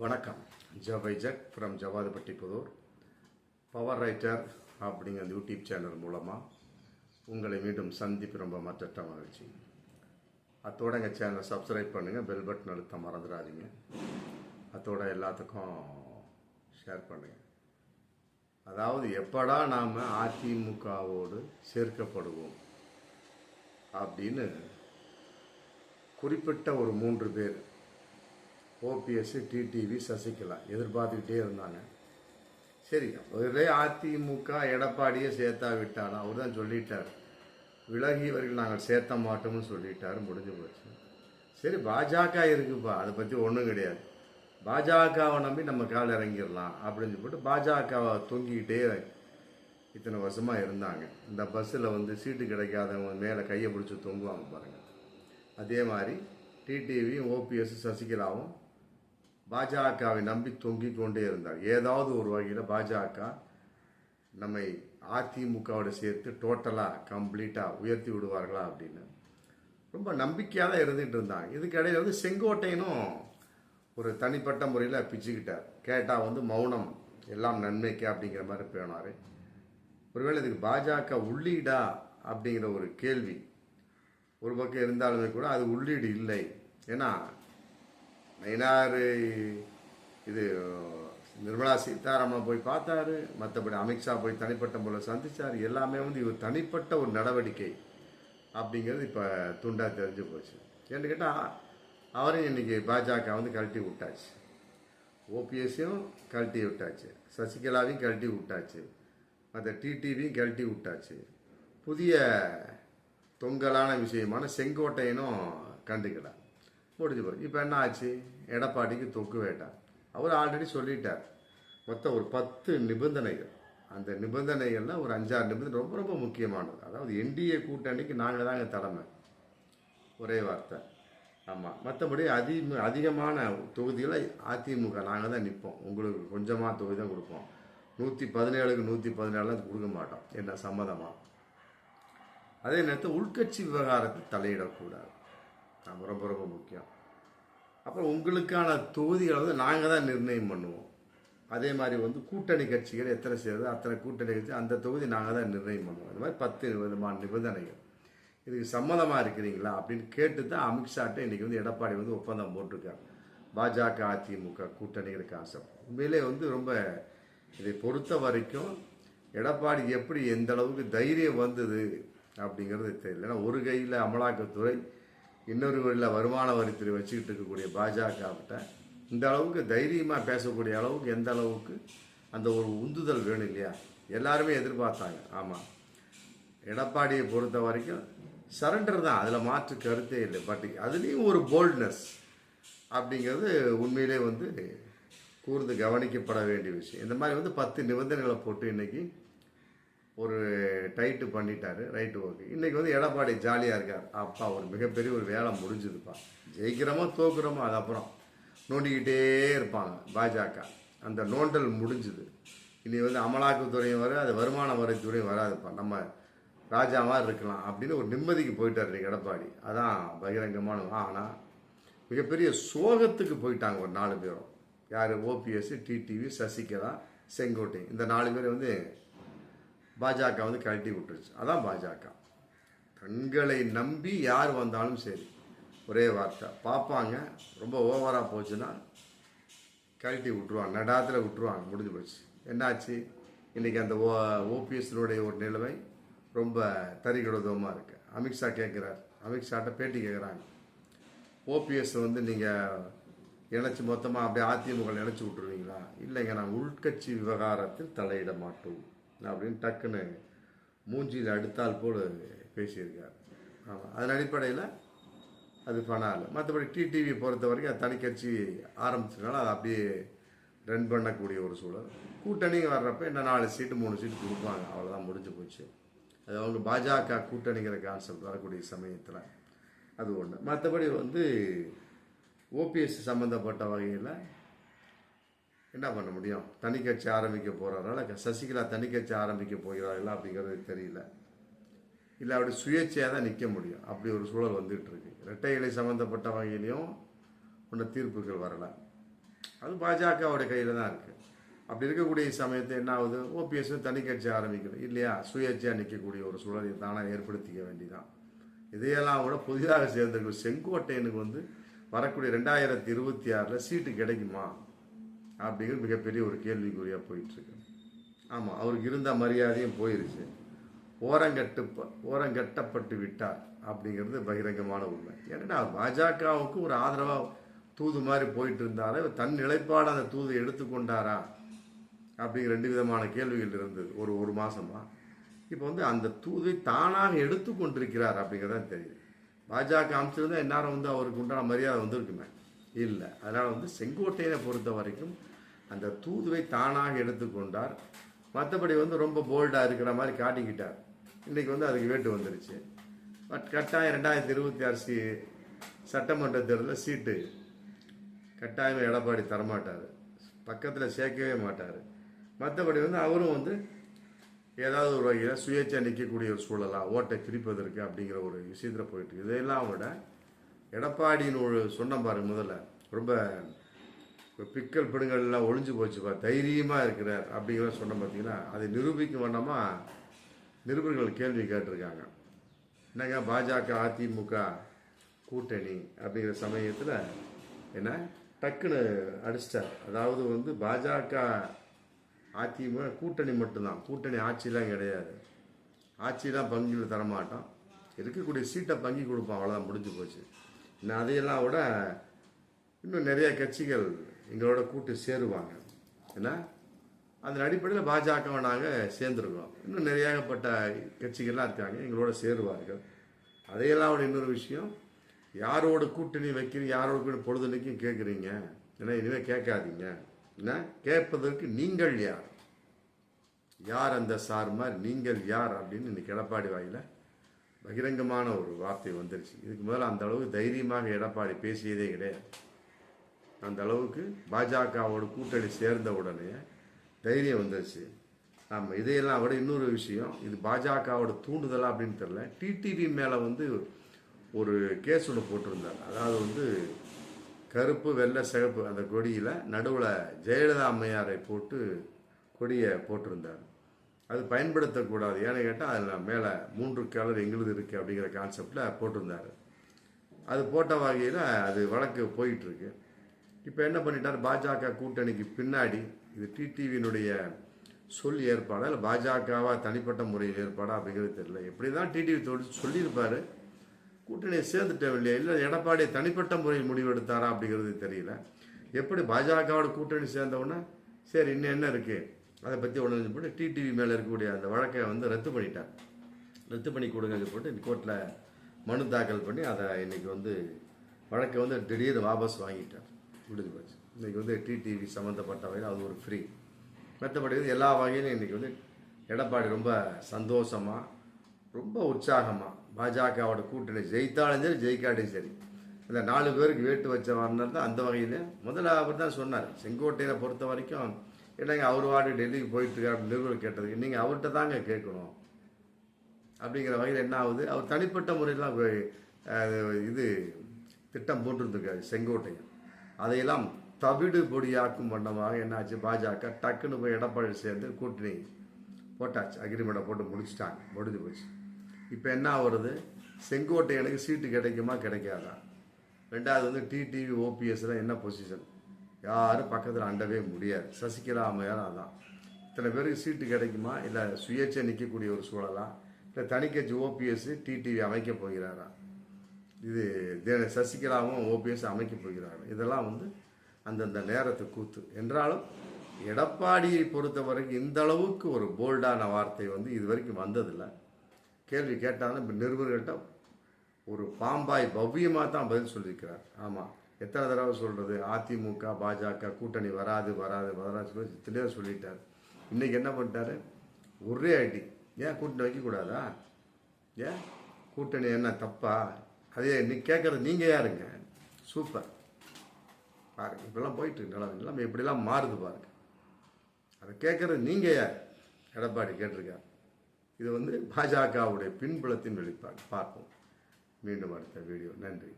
வணக்கம். ஜவைஜக் from Javadhupatti Puthur. Power writer அப்படிங்கிற YouTube channel மூலமாக உங்களை மீண்டும் சந்திப்பு ரொம்ப மற்ற மகிழ்ச்சி. அத்தோட எங்கள் சேனலை சப்ஸ்கிரைப் பண்ணுங்கள் பெல் பட்டன் அழுத்த மறந்துடாதீங்க. அத்தோட எல்லாத்துக்கும் ஷேர் பண்ணுங்கள் அதாவது எப்படா நாம் அதிமுகவோடு சேர்க்கப்படுவோம் அப்படின்னு குறிப்பிட்ட ஒரு மூன்று பேர் ஓபிஎஸ் டிடிவி சசிகலா. எதிர்பார்த்துக்கிட்டே இருந்தாங்க. சரி ஒரே அதிமுக எடப்பாடியை சேர்த்தா விட்டாலும் அவர் தான் சொல்லிட்டார் விலகியவர்கள் நாங்கள் சேர்த்த மாட்டோம்னு சொல்லிட்டார். முடிஞ்சு போச்சு. சரி பாஜக இருக்குப்பா. அதை பற்றி ஒன்றும் கிடையாது. பாஜகவை நம்பி நம்ம கால் இறங்கிடலாம் அப்படின்னு சொல்லிட்டு பாஜகவை தொங்கிக்கிட்டே இத்தனை வருஷமாக இருந்தாங்க. இந்த பஸ்ஸில் வந்து சீட்டு கிடைக்காதவங்க மேலே கையை பிடிச்சி தொங்குவாங்க பாருங்கள் அதே மாதிரி டிடிவியும் ஓபிஎஸ் சசிகலாவும் பாஜகவை நம்பி தொங்கிக் கொண்டே இருந்தார். ஏதாவது ஒரு வகையில் பாஜக நம்மை அதிமுகவோட சேர்த்து டோட்டலாக கம்ப்ளீட்டாக உயர்த்தி விடுவார்களா அப்படின்னு ரொம்ப நம்பிக்கையாக தான் இருந்துகிட்டு இருந்தாங்க. இதுக்கிடையில் வந்து செங்கோட்டையனும் ஒரு தனிப்பட்ட முறையில் பிச்சுக்கிட்டார். கேட்டால் வந்து மௌனம் எல்லாம் நன்மைக்கு அப்படிங்கிற மாதிரி போனார் ஒருவேளை இதுக்கு பாஜக உள்ளீடா அப்படிங்கிற ஒரு கேள்வி ஒரு பக்கம் இருந்தாலுமே கூட அது உள்ளீடு இல்லை. ஏன்னா நயினார் இது நிர்மலா சீதாராமனை போய் பார்த்தாரு. மற்றபடி அமித்ஷா போய் தனிப்பட்ட முறையில் சந்திச்சார். எல்லாமே வந்து இவர் தனிப்பட்ட ஒரு நடவடிக்கை அப்படிங்கிறது இப்போ துண்டாக தெரிஞ்சு போச்சு. ஏன்னு கேட்டால் அவரையும் இன்னைக்கு பாஜக வந்து கழட்டி விட்டாச்சு. ஓபிஎஸ்ஸையும் கழட்டி விட்டாச்சு. சசிகலாவையும் கழட்டி விட்டாச்சு. மற்ற டிடிவியும் கழட்டி விட்டாச்சு. புதிய தொங்கலான விஷயமான செங்கோட்டையனும் கண்டுக்கல. முடிஞ்சு போய் இப்போ என்ன ஆச்சு? எடப்பாடிக்கு தொக்கு வேட்டார் அவர் ஆல்ரெடி சொல்லிட்டார். மொத்தம் ஒரு பத்து நிபந்தனைகள். அந்த நிபந்தனைகள்லாம் ஒரு அஞ்சாறு நிபந்தனை ரொம்ப ரொம்ப முக்கியமானது. அதாவது என்டிஏ கூட்டணிக்கு நாங்கள் தாங்க தலைமை. ஒரே வார்த்தை. ஆமாம் மற்றபடி அதிக அதிகமான தொகுதிகளை அதிமுக நாங்கள் தான் நிற்போம் உங்களுக்கு கொஞ்சமாக தொகுதி தான் கொடுப்போம். நூற்றி பதினேழுக்கு நூற்றி பதினேழுலாம் கொடுக்க மாட்டோம். என்ன சம்மதமாக அதே நேரத்தில் உள்கட்சி விவகாரத்தில் தலையிடக்கூடாது. நம்ம ரொம்ப ரொம்ப முக்கியம். அப்புறம் உங்களுக்கான தொகுதிகளை வந்து நாங்கள் தான் நிர்ணயம் பண்ணுவோம். அதே மாதிரி வந்து கூட்டணி கட்சிகள் எத்தனை செய்கிறது அத்தனை கூட்டணி கட்சி அந்த தொகுதி நாங்கள் தான் நிர்ணயம் பண்ணுவோம். இந்த மாதிரி பத்து விதமான நிபந்தனைகள். இதுக்கு சம்மதமாக இருக்கிறீங்களா அப்படின்னு கேட்டு தான் அமித்ஷாட்ட இன்றைக்கி வந்து எடப்பாடி வந்து ஒப்பந்தம் போட்டிருக்கார். பாஜக அதிமுக கூட்டணிகளுக்கு ஆசை. உண்மையிலே வந்து ரொம்ப இதை பொறுத்த வரைக்கும் எடப்பாடி எப்படி எந்த அளவுக்கு தைரியம் வந்தது அப்படிங்கிறது தெரியல. ஏன்னா ஒரு கையில் அமலாக்கத்துறை இன்னொரு கையில் வருமான வரித்துறை வச்சுக்கிட்டு இருக்கக்கூடிய பாஜகவிட்ட இந்த அளவுக்கு தைரியமாக பேசக்கூடிய அளவுக்கு எந்த அளவுக்கு அந்த ஒரு உந்துதல் வேணும் இல்லையா? எல்லாருமே எதிர்பார்த்தாங்க. ஆமாம் எடப்பாடியை பொறுத்த வரைக்கும் சரண்டர் தான். அதில் மாற்று கருத்தே இல்லை. பட் அதுலேயும் ஒரு போல்ட்னஸ் அப்படிங்கிறது உண்மையிலே வந்து கூர்ந்து கவனிக்கப்பட வேண்டிய விஷயம். இந்த மாதிரி வந்து பத்து நிபந்தனைகளை போட்டு இன்றைக்கி ஒரு டைட்டு பண்ணிட்டாரு ரைட்டு ஓகே இன்னைக்கு வந்து எடப்பாடி ஜாலியாக இருக்கார். அப்பா ஒரு மிகப்பெரிய ஒரு வேலை முடிஞ்சுதுப்பா. ஜெயிக்கிறோமோ தோக்குறோமோ அது அப்புறம் நோண்டிக்கிட்டே இருப்பாங்க பாஜக. அந்த நோண்டல் முடிஞ்சுது. இனி வந்து அமலாக்கத்துறையும் வர அது வருமான வரித்துறையும் வராதுப்பா. நம்ம ராஜாவாக இருக்கலாம் அப்படின்னு ஒரு நிம்மதிக்கு போயிட்டார் இன்னைக்கு எடப்பாடி. அதான் பகிரங்கமான ஆனால் மிகப்பெரிய சோகத்துக்கு போயிட்டாங்க ஒரு நாலு பேரும். யார்? ஓபிஎஸ் டிடிவி சசிகலா செங்கோட்டை இந்த நாலு பேர் வந்து பாஜக வந்து கழட்டி விட்டுருச்சு. அதான் பாஜக. பெண்களை நம்பி யார் வந்தாலும் சரி ஒரே வார்த்தை. பார்ப்பாங்க. ரொம்ப ஓவராக போச்சுன்னா கழட்டி விட்ருவாங்க நடாத்தில் விட்டுருவாங்க. முடிஞ்சு போச்சு. என்னாச்சு? இன்னைக்கு அந்த ஓ ஓபிஎஸ்னுடைய ஒரு நிலைமை ரொம்ப தறிகடுதமாக இருக்குது அமித்ஷா கேட்குறார். அமித்ஷாட்ட பேட்டி கேட்குறாங்க. ஓபிஎஸ் வந்து நீங்கள் இணைச்சி மொத்தமாக அப்படியே அதிமுக இணைச்சி விட்ருவீங்களா இல்லைங்க நான் உள்கட்சி விவகாரத்தில் தலையிட மாட்டோம். அப்படின்னு டக்குன்னு மூஞ்சியில் அடுத்தால் போல் பேசியிருக்கார். ஆமாம் அதன் அடிப்படையில் அது பண்ணால் மற்றபடி டிடிவி பொறுத்த வரைக்கும் அது தனிக்கட்சி ஆரம்பிச்சதுனால அதை அப்படியே ரன் பண்ணக்கூடிய ஒரு சூழல். கூட்டணி வர்றப்ப இன்னும் நாலு சீட்டு மூணு சீட்டு கொடுப்பாங்க. அவ்வளோதான் முடிஞ்சு போச்சு. அது அவங்க பாஜக கூட்டணிங்கிற கான்செப்ட் வரக்கூடிய சமயத்தில் அது ஒன்று மற்றபடி வந்து ஓபிஎஸ் சம்மந்தப்பட்ட வகையில் என்ன பண்ண முடியும்? தனி கட்சி ஆரம்பிக்க போகிறாரால சசிகலா தனி கட்சி ஆரம்பிக்க போகிறார்களா அப்படிங்கிறது தெரியல. இல்லை அப்படி சுயேட்சையாக தான் நிற்க முடியும். அப்படி ஒரு சூழல் வந்துகிட்டு இருக்கு. இரட்டை இலை சம்மந்தப்பட்ட வகையிலையும் ஒன்றும் தீர்ப்புகள் வரலை. அது பாஜகவுடைய கையில் தான் இருக்குது அப்படி இருக்கக்கூடிய சமயத்தை என்ன ஆகுது? ஓபிஎஸ் தனி கட்சி ஆரம்பிக்கணும். இல்லையா? சுயேட்சையாக நிற்கக்கூடிய ஒரு சூழலை தானாக ஏற்படுத்திக்க வேண்டிதான். இதையெல்லாம் கூட புதிதாக சேர்ந்திருக்கும் செங்கோட்டையனுக்கு வந்து வரக்கூடிய ரெண்டாயிரத்தி இருபத்தி ஆறில் சீட்டு கிடைக்குமா? அப்படிங்கிறது மிகப்பெரிய ஒரு கேள்விக்குறியாக போயிட்டுருக்கு. ஆமாம் அவருக்கு இருந்த மரியாதையும் போயிருச்சு. ஓரங்கட்டு ஓரங்கட்டப்பட்டு விட்டார் அப்படிங்கிறது பகிரங்கமான உண்மை. ஏன்னா பாஜகவுக்கு ஒரு ஆதரவாக தூது மாதிரி போயிட்டு இருந்தாரா இவர் தன் நிலைப்பாடு அந்த தூது எடுத்துக்கொண்டாரா அப்படிங்கிற ரெண்டு விதமான கேள்விகள் இருந்தது ஒரு ஒரு மாதமாக இப்போ வந்து அந்த தூதை தானாக எடுத்துக்கொண்டிருக்கிறார் அப்படிங்கிறதான் தெரியுது. பாஜக அமைச்சிருந்தா இந்நேரம் வந்து அவருக்கு உண்டான மரியாதை வந்திருக்குமே. இல்லை. அதனால் வந்து செங்கோட்டையனை பொறுத்த வரைக்கும் அந்த தூதுவை தானாக எடுத்துக்கொண்டார். மற்றபடி வந்து ரொம்ப போல்டாக இருக்கிற மாதிரி காட்டிக்கிட்டார். இன்றைக்கி வந்து அதுக்கு வேட்டு வந்துருச்சு. பட் கட்டாயம் ரெண்டாயிரத்தி இருபத்தி ஆறு சி சட்டமன்ற தேர்தலில் சீட்டு கட்டாயம் எடப்பாடி தரமாட்டார். பக்கத்தில் சேர்க்கவே மாட்டார். மற்றபடி வந்து அவரும் வந்து ஏதாவது ஒரு வகையில் சுயேட்சை நிற்கக்கூடிய ஒரு சூழலாக ஓட்டை பிரிப்பதற்கு அப்படிங்கிற ஒரு விஷயத்தில் போயிட்டு இருக்கு. இதையெல்லாம் விட எடப்பாடின்னு ஒரு சொன்ன பாருங்க முதல்ல. ரொம்ப பிக்கல் பிடுங்கள்லாம் ஒளிஞ்சு போச்சுப்பா தைரியமாக இருக்கிறார் அப்படிங்கிற சொன்ன பார்த்தீங்கன்னா அதை நிரூபிக்கும் வண்ணமாக நிருபர்கள் கேள்வி கேட்டிருக்காங்க. என்னங்க பாஜக அதிமுக கூட்டணி அப்படிங்கிற சமயத்தில் என்ன? டக்குன்னு அடிச்சிட்டார். அதாவது வந்து பாஜக அதிமுக கூட்டணி மட்டும்தான். கூட்டணி ஆட்சிலாம் கிடையாது. ஆட்சிலாம் பங்கில் தரமாட்டோம். இருக்கக்கூடிய சீட்டை பங்கி கொடுப்போம். அவ்வளோதான் முடிஞ்சு போச்சு. இன்னும் அதையெல்லாம் விட இன்னும் நிறைய கட்சிகள் எங்களோட கூட்டு சேருவாங்க. என்ன அதன் அடிப்படையில் பாஜகவை நாங்கள் சேர்ந்துருக்கோம். இன்னும் நிறையப்பட்ட கட்சிகள்லாம் இருக்காங்க எங்களோட சேருவார்கள். அதையெல்லாம் விட இன்னொரு விஷயம் யாரோட கூட்டணி வைக்கிறீங்க யாரோட கூட பொழுதுனைக்கும் கேட்குறீங்க. ஏன்னா இனிமேல் கேட்காதீங்க. என்ன கேட்பதற்கு நீங்கள் யார்? யார் அந்த சார் மாதிரி? நீங்கள் யார்? அப்படின்னு இன்னைக்கு எடப்பாடி வாயில் பகிரங்கமான ஒரு வார்த்தை வந்துருச்சு. இதுக்கு முதல்ல அந்த அளவுக்கு தைரியமாக எடப்பாடி பேசியதே கிடையாது. அந்த அளவுக்கு பாஜகவோட கூட்டணி சேர்ந்த உடனே தைரியம் வந்துருச்சு. ஆமாம் இதையெல்லாம் விட இன்னொரு விஷயம் இது பாஜகவோட தூண்டுதலா அப்படின்னு தெரில டிடிவி மேலே வந்து ஒரு கேஸ் ஒன்று போட்டிருந்தார் அதாவது வந்து கருப்பு வெள்ளை சிகப்பு அந்த கொடியில் நடுவில் ஜெயலலிதா அம்மையாரை போட்டு கொடியை போட்டிருந்தார். அது பயன்படுத்தக்கூடாது. ஏன்னு கேட்டால் அதில் மேலே மூன்று கலர் எங்களுது இருக்குது அப்படிங்கிற கான்செப்டில் போட்டிருந்தார். அது போட்ட வகையில் அது வழக்கு போயிட்டுருக்கு. இப்போ என்ன பண்ணிட்டார்? பாஜக கூட்டணிக்கு பின்னாடி இது டிடிவியினுடைய சொல் ஏற்பாடா இல்லை பாஜகவா தனிப்பட்ட முறையில் ஏற்பாடா அப்படிங்கிறது தெரியல. எப்படி தான் டிடிவி தொழில் சொல்லியிருப்பார்? கூட்டணியை சேர்ந்துட்டோம் இல்லையா? இல்லை எடப்பாடி தனிப்பட்ட முறையில் முடிவெடுத்தாரா அப்படிங்கிறது தெரியல. எப்படி பாஜகவோட கூட்டணி சேர்ந்தவுடனே சரி இன்னும் என்ன இருக்குது அதை பற்றி ஒன்று போட்டு டிடிவி மேலே இருக்கக்கூடிய அந்த வழக்கை வந்து ரத்து பண்ணிட்டார். ரத்து பண்ணி கொடுங்கன்னு போட்டு கோர்ட்டில் மனு தாக்கல் பண்ணி அதை இன்றைக்கி வந்து வழக்கை வந்து திடீர்னு வாபஸ் வாங்கிட்டார். முடிஞ்சு போச்சு இன்னைக்கு வந்து டிடிவி சம்மந்தப்பட்ட வகையில் அது ஒரு ஃப்ரீ மற்றபடி வந்து எல்லா வகையிலும் இன்னைக்கு வந்து எடப்பாடி ரொம்ப சந்தோஷமா ரொம்ப உற்சாகமாக பாஜகவோட கூட்டணி ஜெயித்தாலும் சரி ஜெயிக்காட்டையும் சரி அந்த நாலு பேருக்கு வேட்டு வச்ச வர்ணர் தான் அந்த வகையில் முதல்ல அவர் தான் சொன்னார். செங்கோட்டையை பொறுத்த வரைக்கும் என்னங்க அவர் வாடி டெல்லிக்கு போயிட்டுருக்காரு நிறுவனம் கேட்டதுக்கு நீங்கள் அவர்கிட்ட தாங்க கேட்கணும். அப்படிங்கிற வகையில் என்ன ஆகுது? அவர் தனிப்பட்ட முறையெல்லாம் போய், இது திட்டம் போட்டிருந்துருக்காரு செங்கோட்டையன். அதையெல்லாம் தவிடு பொடியாக்கும் வண்ணமாக என்னாச்சு? பாஜக டக்குன்னு போய் எடப்பாடி சேர்ந்து கூட்டணி போட்டாச்சு. அக்ரிமெண்ட்டை போட்டு முடிச்சுட்டாங்க. முடிஞ்சு போச்சு. இப்போ என்ன ஆகுறது? செங்கோட்டையனுக்கு சீட்டு கிடைக்குமா? கிடைக்காதா? ரெண்டாவது வந்து டிடிவி ஓபிஎஸ்ல என்ன பொசிஷன் யாரும் பக்கத்தில் அண்டவே முடியாது. சசிகலா அம்மையார் அதான். இத்தனை பேருக்கு சீட்டு கிடைக்குமா? இல்லை சுயேட்சை நிற்கக்கூடிய ஒரு சூழலா? இல்லை தனிக்கட்சி ஓபிஎஸ் டிடிவி அமைக்க போகிறாரா? இது சசிகலாவும் ஓபிஎஸ் அமைக்க போகிறாங்க. இதெல்லாம் வந்து அந்தந்த நேரத்தை கூத்து. என்றாலும் எடப்பாடியை பொறுத்த வரைக்கும் இந்த அளவுக்கு ஒரு போல்டான வார்த்தை வந்து இது வரைக்கும் வந்ததில்லை. கேள்வி கேட்டாலும் இப்போ நிருபர்கள்ட்ட ஒரு பாம்பாய் பவ்யமாக தான் பதில் சொல்லியிருக்கிறார் ஆமாம் எத்தனை தடவை சொல்கிறது அதிமுக பாஜக கூட்டணி வராது வராது வராது சொல்லி தெளிவாக சொல்லிட்டார். இன்றைக்கி என்ன பண்ணிட்டாரு? ஒரே அடி ஏன் கூட்டணி வைக்கக்கூடாதா? ஏன்? கூட்டணி என்ன தப்பா? அதே நீ கேட்குறது நீங்கள் யாருங்க? சூப்பர். பாருங்க இப்படிலாம் போயிட்டு இருக்கு நிலம். இப்படிலாம் மாறுது பாருங்க. அதை கேட்குறது நீங்கள் யார்? எடப்பாடி கேட்டிருக்கார். இது வந்து பாஜகவுடைய பின்புலத்தின் வெளிப்பாடு. பார்ப்போம். மீண்டும் அடுத்த வீடியோ. நன்றி.